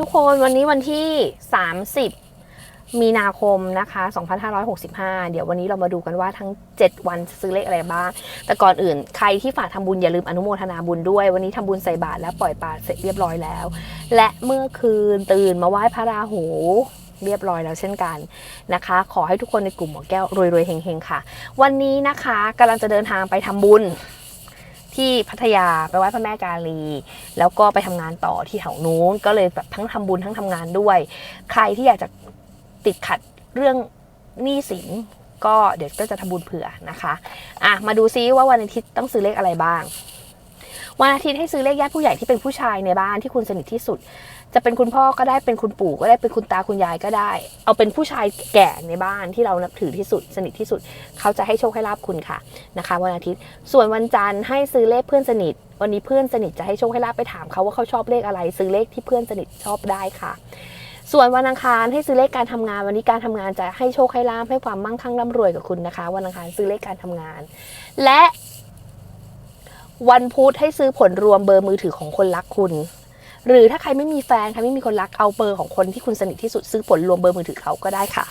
ทุกคนวันนี้วันที่ 30 มีนาคมนะคะ 2565 เดี๋ยววันนี้เรามาดูกันว่าทั้ง 7 วันซื้อเลขอะไรบ้าง แต่ก่อนอื่นใครที่ฝากทำบุญอย่าลืมอนุโมทนาบุญด้วย วันนี้ทำบุญใส่บาตรและปล่อยปลาเสร็จเรียบร้อยแล้ว และเมื่อคืนตื่นมาไหว้พระราหูเรียบร้อยแล้วเช่นกันนะคะ ขอให้ทุกคนในกลุ่มหมอแก้วรวยๆเฮงๆค่ะ วันนี้นะคะกำลังจะเดินทางไปทำบุญ ที่พัทยาไปไหว้พระแม่กาลี แล้วก็ไปทำงานต่อที่แถวนู้นก็เลยแบบทั้งทำบุญทั้งทำงานด้วย ใครที่อยากจะติดขัดเรื่องหนี้สินก็เดี๋ยวก็จะทำบุญเผื่อนะคะอะมาดูซิว่าวันอาทิตย์ต้องซื้อเลขอะไรบ้าง วันอาทิตย์ให้ซื้อเลขญาติผู้ใหญ่ที่เป็นผู้ชายในบ้านที่คุณสนิทที่สุด จะเป็นคุณพ่อก็ได้เป็นคุณปู่ก็ได้เป็นคุณตาคุณยายก็ได้ เอาเป็นผู้ชายแก่ในบ้านที่เรานับถือที่สุด สนิทที่สุด เขาจะให้โชคให้ลาบคุณค่ะนะคะ วันอาทิตย์ส่วนวันจันทร์ให้ซื้อเลขเพื่อนสนิท วันนี้เพื่อนสนิทจะให้โชคให้ลาบไปถามเขาว่าเขาชอบเลขอะไร ซื้อเลขที่เพื่อนสนิทชอบได้ค่ะส่วนวันอังคารให้ซื้อเลขการทำงาน วันนี้การทำงานจะให้โชคให้ลาบให้ความมั่งคั่งร่ำรวยกับคุณนะคะ วันอังคารซื้อเลขการทำงาน และ วันพุธให้ซื้อผลรวมเบอร์มือถือของคนรักคุณ หรือถ้าใครไม่มีแฟนใครไม่มีคนรักเอาเบอร์ของคนที่คุณสนิทที่สุดซื้อผลรวมเบอร์มือถือเขาก็ได้ค่ะ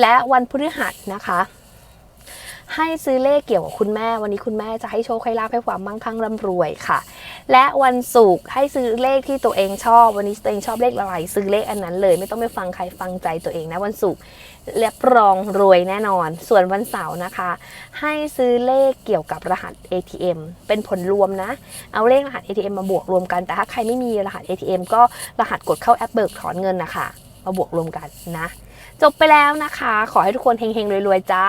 และวันพฤหัสนะคะ ให้ซื้อเลขเกี่ยวกับคุณแม่ วันนี้คุณแม่จะให้โชคให้ลาภให้ความมั่งคั่งร่ำรวยค่ะ และวันศุกร์ให้ซื้อเลขที่ตัวเองชอบ วันนี้ตัวเองชอบเลขอะไรซื้อเลขอันนั้นเลย ไม่ต้องไปฟังใครฟังใจตัวเองนะวันศุกร์และรองรวยแน่นอน ส่วนวันเสาร์นะคะ ให้ซื้อเลขเกี่ยวกับรหัส ATM เป็นผลรวมนะ เอาเลขรหัส ATM มาบวกรวมกันแต่ถ้าใครไม่มีรหัส ATM ก็รหัสกดเข้าแอปเบิกถอนเงินนะคะมาบวกรวมกันนะ จบไปแล้วนะคะ ขอให้ทุกคนเฮงๆรวยๆจ้า